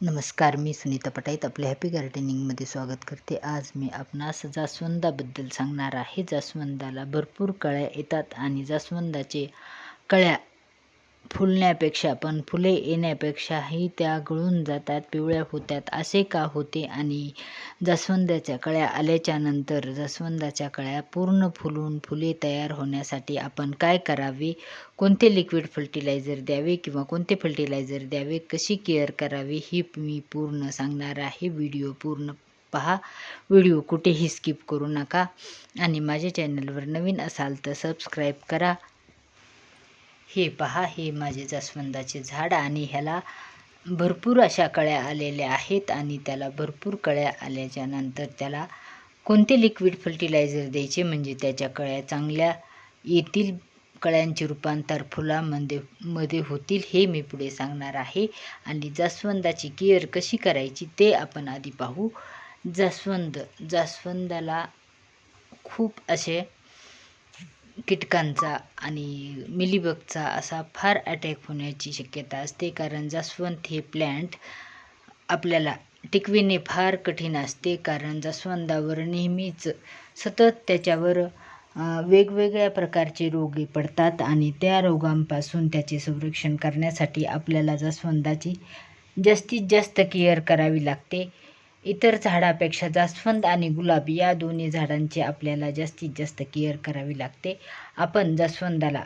नमस्कार मी सुनीता पटाईत आपल्या हॅपी गार्डनिंगमध्ये स्वागत करते. आज मी आपणास जास्वंदाबद्दल सांगणार आहे. जास्वंदाला भरपूर कळ्या येतात आणि जास्वंदाचे कळ्या फुलण्यापेक्षा पण फुले येण्यापेक्षाही त्या गळून जातात पिवळ्या होतात असे का होते? आणि जास्वंदाच्या कळ्या आल्याच्यानंतर जास्वंदाच्या कळ्या पूर्ण फुलून फुले तयार होण्यासाठी आपण काय करावे? कोणते लिक्विड फर्टिलायझर द्यावे किंवा कोणते फर्टिलायझर द्यावे? कशी केअर करावी? ही मी पूर्ण सांगणार आहे. व्हिडिओ पूर्ण पहा. व्हिडिओ कुठेही स्किप करू नका. आणि माझ्या चॅनलवर नवीन असाल तर सबस्क्राईब करा. हे पहा हे माझे जास्वंदाचे झाड आणि ह्याला भरपूर अशा कळ्या आलेल्या आहेत आणि त्याला भरपूर कळ्या आल्याच्यानंतर त्याला कोणते लिक्विड फर्टिलायझर द्यायचे म्हणजे त्याच्या कळ्या चांगल्या येतील कळ्यांचे रूपांतर फुलामध्ये मध्ये होतील हे मी पुढे सांगणार आहे. आणि जास्वंदाची केअर कशी करायची ते आपण आधी पाहू. जास्वंद जास्वंदाला खूप असे कीटकांचा आणि मिलीबगचा असा फार अटॅक होण्याची शक्यता असते. कारण जास्वंद हे प्लॅन्ट आपल्याला टिकविणे फार कठीण असते. कारण जास्वंदावर नेहमीच सतत त्याच्यावर वेगवेगळ्या प्रकारचे रोगे पडतात आणि त्या रोगांपासून त्याचे संरक्षण करण्यासाठी आपल्याला जास्वंदाची जास्तीत जास्त केअर करावी लागते. इतर झाडापेक्षा जास्वंद आणि गुलाब या दोन्ही झाडांची आपल्याला जास्तीत जास्त केअर करावी लागते. आपण जास्वंदाला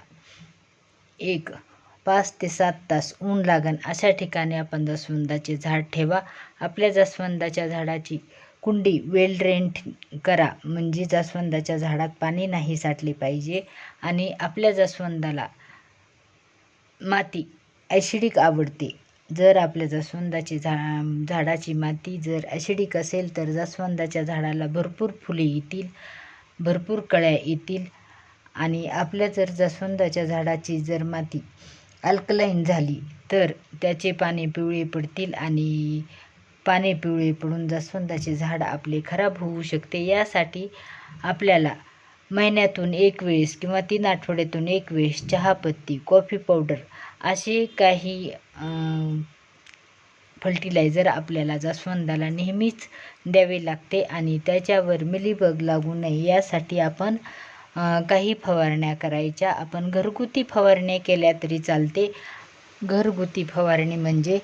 एक पाच ते सात तास ऊन लागन अशा ठिकाणी आपण जास्वंदाचे झाड ठेवा. आपल्या जास्वंदाच्या झाडाची कुंडी वेल ड्रेंट करा म्हणजे जास्वंदाच्या झाडात पाणी नाही साठले पाहिजे आणि आपल्या जास्वंदाला माती ॲसिडिक आवडते. जर आपल्या जास्वंदाची झा झाडाची माती जर ॲसिडिक असेल तर जास्वंदाच्या झाडाला भरपूर फुले येतील भरपूर कळ्या येतील आणि आपल्या जर जास्वंदाच्या झाडाची जर माती अल्कलाईन झाली तर त्याचे पाने पिवळे पडतील आणि पाने पिवळे पडून जास्वंदाचे झाड आपले खराब होऊ शकते. यासाठी आपल्याला महिन्यातून एक वेळेस किंवा तीन आठवड्यातून एक वेळेस चहापत्ती कॉफी पावडर असे काही फर्टिलायझर आपल्याला जास्वंदाला नेहमीच द्यावे लागते आणि त्याच्यावर मिलीबग लागू नये यासाठी आपण काही फवारण्या करायच्या. आपण घरगुती फवारण्या केल्या तरी चालते. घरगुती फवारणी म्हणजे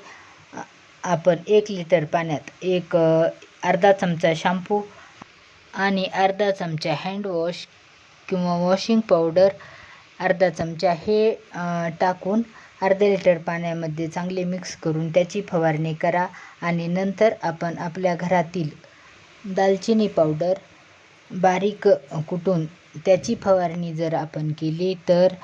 आपण एक लिटर पाण्यात एक अर्धा चमचा शॅम्पू आणि अर्धा चमचा हँडवॉश किंवा वॉशिंग पावडर अर्धा चमचा हे टाकून अर्धा लिटर पाण्यामध्ये चांगले मिक्स करून त्याची फवारणी करा आणि नंतर आपण आपल्या घरातील दालचिनी पावडर बारीक कुटून त्याची फवारणी जर आपण केली तर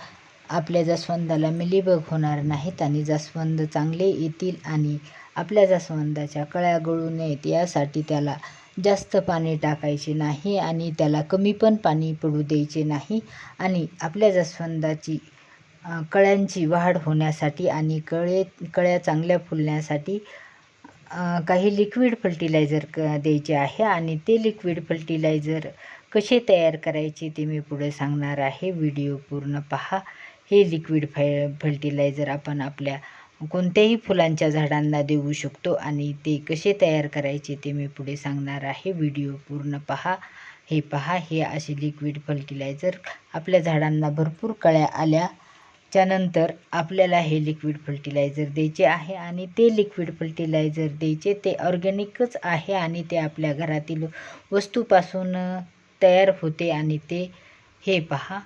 आपल्या जास्वंदाला मिलीबग होणार नाहीत आणि जास्वंद चांगले येतील आणि आपल्या जास्वंदाच्या कळ्या गळू नयेत यासाठी त्याला जास्त पाणी टाकायचे नाही आणि त्याला कमी पण पाणी पडू द्यायचे नाही. आणि आपल्या जास्वंदाची कळ्यांची वाढ होण्यासाठी आणि कळे कळ्या चांगल्या फुलण्यासाठी काही लिक्विड फर्टिलायझर क द्यायचे आहे आणि ते लिक्विड फर्टिलायझर कसे तयार करायचे ते मी पुढे सांगणार आहे. व्हिडिओ पूर्ण पहा. हे लिक्विड फ फर्टिलायझर आपण आपल्या कोणत्याही फुलांच्या झाडांना देऊ शकतो आणि ते कसे तयार करायचे ते मी पुढे सांगणार आहे. व्हिडिओ पूर्ण पहा. हे पहा. हे असे लिक्विड फर्टिलायझर आपल्या झाडांना भरपूर कळ्या आल्या त्यानंतर आपल्याला हे लिक्विड फर्टिलायझर द्यायचे आहे आणि ते लिक्विड फर्टिलायझर द्यायचे ते ऑर्गॅनिकच आहे आणि ते आपल्या घरातील वस्तूपासून तयार होते आणि ते हे पहा.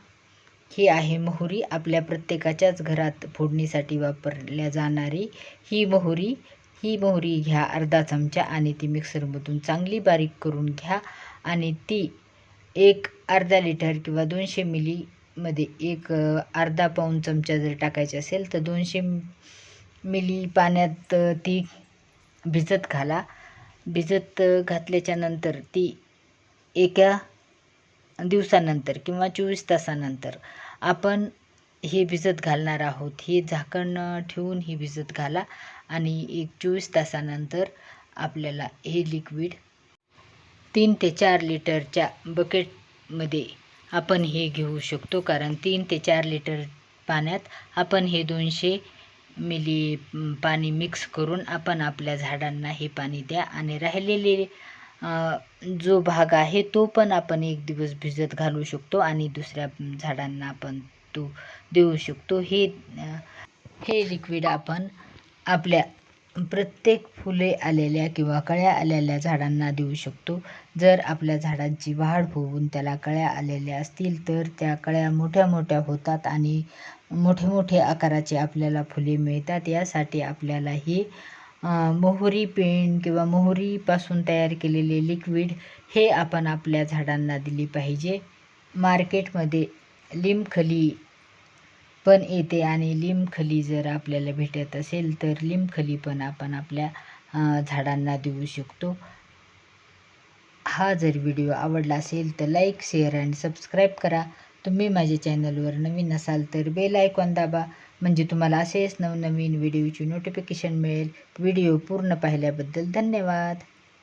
ही आहे मोहरी आपल्या प्रत्येकाच्याच घरात फोडणीसाठी वापरल्या जाणारी ही मोहरी. ही मोहरी घ्या अर्धा चमचा आणि ती मिक्सरमधून चांगली बारीक करून घ्या आणि ती एक अर्धा लिटर किंवा दोनशे मिलीमध्ये एक अर्धा पाऊन चमचा जर टाकायचे असेल तर दोनशे मिली पाण्यात ती भिजत घाला. भिजत घातल्याच्या नंतर ती एका दिवसानंतर किंवा चोवीस तासानंतर आपण हे भिजत घालणार आहोत. हे झाकण ठेवून ही भिजत घाला आणि एक चोवीस तासानंतर आपल्याला हे लिक्विड तीन ते चार लिटरच्या बकेटमध्ये आपण हे घेऊ शकतो. कारण तीन ते चार लिटर पाण्यात आपण हे दोनशे मिली पाणी मिक्स करून आपण आपल्या झाडांना हे पाणी द्या आणि राहिलेले जो भाग आहे तो पण आपण एक दिवस भिजत घालू शकतो आणि दुसऱ्या झाडांना आपण तो देऊ शकतो. हे हे लिक्विड आपण आपल्या प्रत्येक फुले आलेल्या किंवा कळ्या आलेल्या झाडांना देऊ शकतो. जर आपल्या झाडांची वाढ होऊन त्याला कळ्या आलेल्या असतील तर त्या कळ्या मोठ्या मोठ्या होतात आणि मोठे मोठे आकाराचे आपल्याला फुले मिळतात. यासाठी आपल्याला ही मोहरी पेंट किंवा मोहरीपासून तयार केलेले लिक्विड हे आपण आपल्या झाडांना दिली पाहिजे. मार्केटमध्ये लिमखली पण येते आणि लिमखली जर आपल्याला भेटत असेल तर लिमखली पण आपण आपल्या झाडांना देऊ शकतो. हा जर व्हिडिओ आवडला असेल तर लाईक शेअर अँड सबस्क्राईब करा. तुम्ही माझ्या चॅनलवर नवीन असाल तर बेल आयकॉन दाबा म्हणजे तुम्हाला असेच नवनवीन व्हिडिओची नोटिफिकेशन मिळेल. व्हिडिओ पूर्ण पाहिल्याबद्दल धन्यवाद.